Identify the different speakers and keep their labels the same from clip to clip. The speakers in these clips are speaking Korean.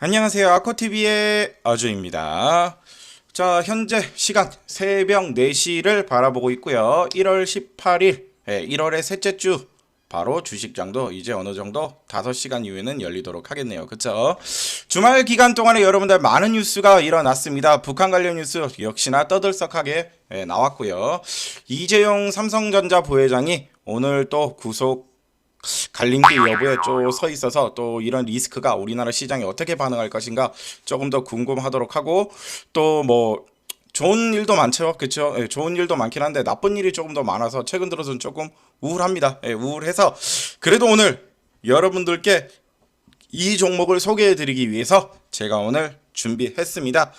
Speaker 1: 안녕하세요. 아코TV의 어주입니다. 자, 현재 시간 새벽 4시를 바라보고 있고요. 1월 18일, 예, 1월의 셋째 주, 바로 주식장도 이제 어느 정도 5시간 이후에는 열리도록 하겠네요. 그쵸? 주말 기간 동안에 여러분들 많은 뉴스가 일어났습니다. 북한 관련 뉴스 역시나 떠들썩하게 예, 나왔고요. 이재용 삼성전자 부회장이 오늘 또 구속 갈림길 여부에 좀 서 있어서 또 이런 리스크가 우리나라 시장에 어떻게 반응할 것인가 조금 더 궁금하도록 하고 또뭐 좋은 일도 많죠, 그렇죠? 예, 좋은 일도 많긴 한데 나쁜 일이 조금 더 많아서 최근 들어서는 조금 우울합니다. 예, 우울해서 그래도 오늘 여러분들께 이 종목을 소개해 드리기 위해서 제가 오늘 준비했습니다.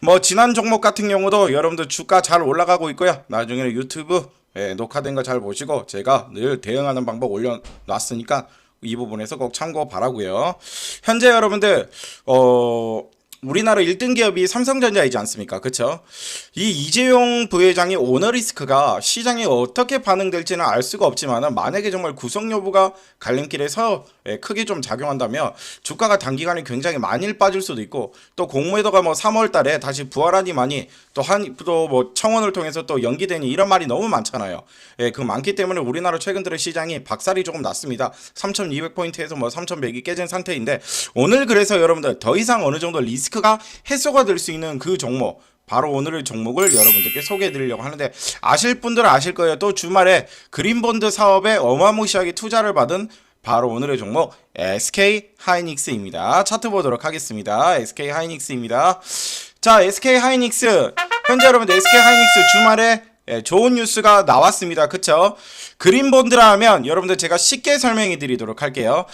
Speaker 1: 뭐 지난 종목 같은 경우도 여러분들 주가 잘 올라가고 있고요. 나중에는 유튜브 예, 녹화된 거 잘 보시고 제가 늘 대응하는 방법 올려놨으니까 이 부분에서 꼭 참고 바라고요. 현재 여러분들 어 우리나라 1등 기업이 삼성전자이지 않습니까? 그쵸? 이 이재용 부회장의 오너 리스크가 시장에 어떻게 반응될지는 알 수가 없지만 만약에 정말 구성 여부가 갈림길에서 예, 크게 좀 작용한다면 주가가 단기간에 굉장히 많이 빠질 수도 있고 또 공매도가 뭐 3월 달에 다시 부활하니만이 또한또뭐 청원을 통해서 또 연기되니 이런 말이 너무 많잖아요. 예, 그 많기 때문에 우리나라 최근 들어 시장이 박살이 조금 났습니다. 3,200포인트에서 뭐 3,100이 깨진 상태인데 오늘 그래서 여러분들 더 이상 어느 정도 리스크 가 해소가 될 수 있는 그 종목 바로 오늘의 종목을 여러분들께 소개해 드리려고 하는데 아실 분들은 아실 거예요. 또 주말에 그린본드 사업에 어마무시하게 투자를 받은 바로 오늘의 종목 SK 하이닉스입니다. 차트 보도록 하겠습니다. SK 하이닉스입니다. 자, SK 하이닉스 현재 여러분들 SK 하이닉스 주말에 예, 좋은 뉴스가 나왔습니다. 그쵸? 그린본드라 하면 여러분들 제가 쉽게 설명해 드리도록 할게요.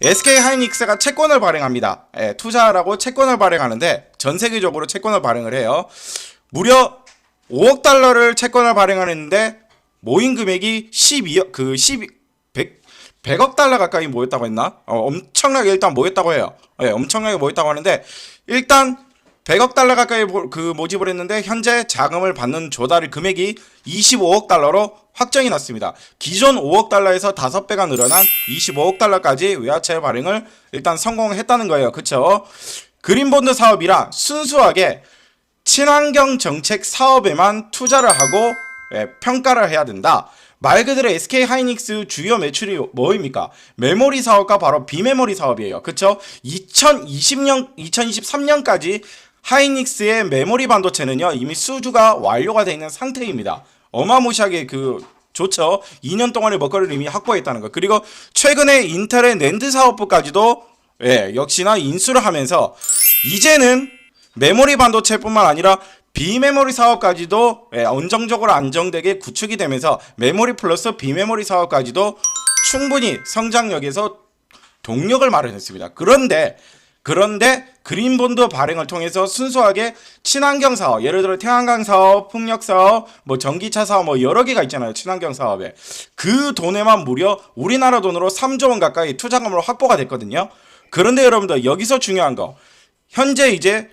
Speaker 1: SK 하이닉스가 채권을 발행합니다. 예, 투자라고 채권을 발행하는데 전 세계적으로 채권을 발행을 해요. 무려 5억 달러를 채권을 발행하는데 모인 금액이 12억 그 12, 100, 100억 달러 가까이 모였다고 했나? 어, 엄청나게 일단 모였다고 해요. 예, 엄청나게 모였다고 하는데 일단 100억 달러 가까이 모- 그 모집을 했는데 현재 자금을 받는 조달 금액이 25억 달러로 확정이 났습니다. 기존 5억 달러에서 5배가 늘어난 25억 달러까지 외화채 발행을 일단 성공했다는 거예요. 그쵸? 그린본드 사업이라 순수하게 친환경 정책 사업에만 투자를 하고 예, 평가를 해야 된다. 말 그대로 SK 하이닉스 주요 매출이 뭐입니까? 메모리 사업과 바로 비메모리 사업이에요. 그쵸? 2020년, 2023년까지 하이닉스의 메모리 반도체는요, 이미 수주가 완료가 되어 있는 상태입니다. 어마무시하게 그, 좋죠. 2년 동안의 먹거리를 이미 확보했다는 거. 그리고 최근에 인텔의 낸드 사업부까지도 예, 역시나 인수를 하면서 이제는 메모리 반도체뿐만 아니라 비메모리 사업까지도 예, 안정적으로 안정되게 구축이 되면서 메모리 플러스 비메모리 사업까지도 충분히 성장력에서 동력을 마련했습니다. 그런데 그런데 그린본드 발행을 통해서 순수하게 친환경 사업, 예를 들어 태양광 사업, 풍력 사업, 뭐 전기차 사업 뭐 여러 개가 있잖아요. 친환경 사업에. 그 돈에만 무려 우리나라 돈으로 3조 원 가까이 투자금으로 확보가 됐거든요. 그런데 여러분들 여기서 중요한 거. 현재 이제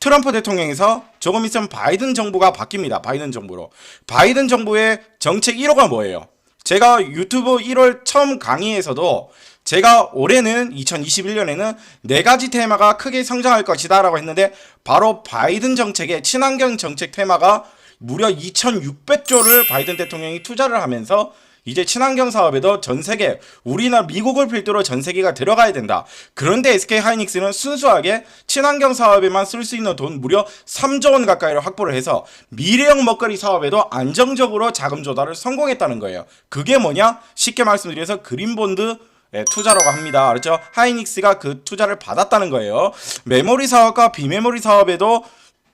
Speaker 1: 트럼프 대통령에서 조금 있으면 바이든 정부가 바뀝니다. 바이든 정부로. 바이든 정부의 정책 1호가 뭐예요? 제가 유튜브 1월 처음 강의에서도 제가 올해는 2021년에는 네 가지 테마가 크게 성장할 것이다 라고 했는데 바로 바이든 정책의 친환경 정책 테마가 무려 2,600조를 바이든 대통령이 투자를 하면서 이제 친환경 사업에도 전 세계 우리나라 미국을 필두로 전 세계가 들어가야 된다. 그런데 SK 하이닉스는 순수하게 친환경 사업에만 쓸 수 있는 돈 무려 3조 원 가까이를 확보를 해서 미래형 먹거리 사업에도 안정적으로 자금 조달을 성공했다는 거예요. 그게 뭐냐? 쉽게 말씀드려서 그린본드 예, 투자라고 합니다. 그렇죠? 하이닉스가 그 투자를 받았다는 거예요. 메모리 사업과 비메모리 사업에도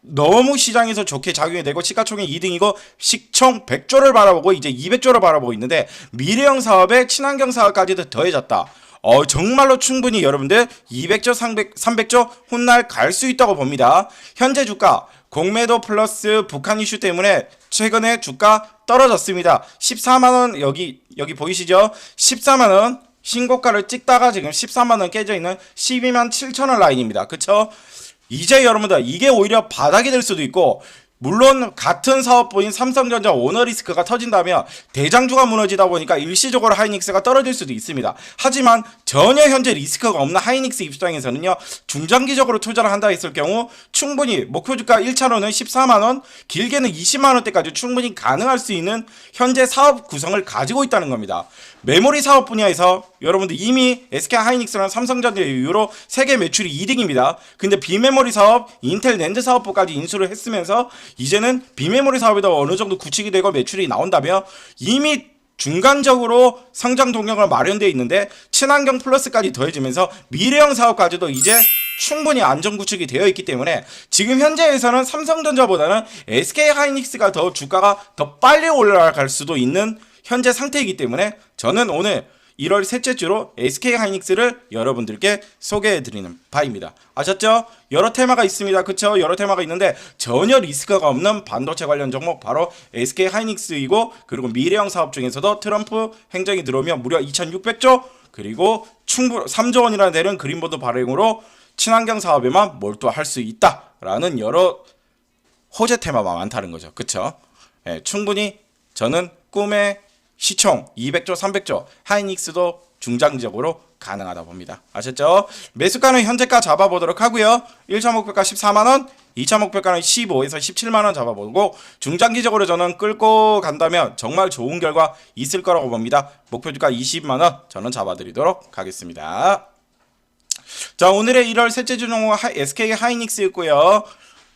Speaker 1: 너무 시장에서 좋게 작용이 되고 시가총액 2등이고 시총 100조를 바라보고 이제 200조를 바라보고 있는데 미래형 사업에 친환경 사업까지도 더해졌다. 어 정말로 충분히 여러분들 200조 300, 300조 훗날 갈 수 있다고 봅니다. 현재 주가 공매도 플러스 북한 이슈 때문에 최근에 주가 떨어졌습니다. 14만 원 여기 여기 보이시죠? 14만 원 신고가를 찍다가 지금 14만 원 깨져 있는 12만 7천 원 라인입니다. 그쵸? 이제 여러분들 이게 오히려 바닥이 될 수도 있고 물론 같은 사업부인 삼성전자 오너리스크가 터진다면 대장주가 무너지다 보니까 일시적으로 하이닉스가 떨어질 수도 있습니다. 하지만 전혀 현재 리스크가 없는 하이닉스 입장에서는요. 중장기적으로 투자를 한다 했을 경우 충분히 목표 주가 1차로는 14만 원, 길게는 20만 원대까지 충분히 가능할 수 있는 현재 사업 구성을 가지고 있다는 겁니다. 메모리 사업 분야에서 여러분들 이미 SK 하이닉스랑 삼성전자 이후로 세계 매출이 2등입니다. 근데 비메모리 사업, 인텔 랜드 사업부까지 인수를 했으면서 이제는 비메모리 사업에도 어느 정도 구축이 되고 매출이 나온다며 이미 중간적으로 성장 동력을 마련되어 있는데 친환경 플러스까지 더해지면서 미래형 사업까지도 이제 충분히 안전 구축이 되어 있기 때문에 지금 현재에서는 삼성전자보다는 SK 하이닉스가 더 주가가 더 빨리 올라갈 수도 있는 현재 상태이기 때문에 저는 오늘 1월 셋째 주로 SK 하이닉스를 여러분들께 소개해 드리는 바입니다. 아셨죠? 여러 테마가 있습니다. 그쵸? 여러 테마가 있는데 전혀 리스크가 없는 반도체 관련 종목 바로 SK 하이닉스이고 그리고 미래형 사업 중에서도 트럼프 행정이 들어오면 무려 2,600조 그리고 충분 3조 원이나 되는 그린보드 발행으로 친환경 사업에만 몰두할 수 있다라는 여러 호재 테마가 많다는 거죠. 그쵸? 예, 충분히 저는 꿈의 시총 200조, 300조, 하이닉스도 중장기적으로 가능하다 봅니다. 아셨죠? 매수가는 현재가 잡아보도록 하고요. 1차 목표가 14만원, 2차 목표가는 15에서 17만원 잡아보고 중장기적으로 저는 끌고 간다면 정말 좋은 결과 있을 거라고 봅니다. 목표주가 20만원 저는 잡아드리도록 하겠습니다. 자 오늘의 1월 셋째 주 종목 SK 하이닉스였고요.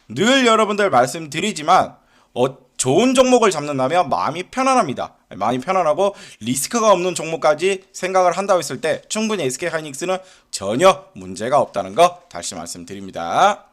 Speaker 1: 늘 여러분들 말씀드리지만 어, 좋은 종목을 잡는다면 마음이 편안합니다. 마음이 편안하고 리스크가 없는 종목까지 생각을 한다고 했을 때 충분히 SK 하이닉스는 전혀 문제가 없다는 거 다시 말씀드립니다.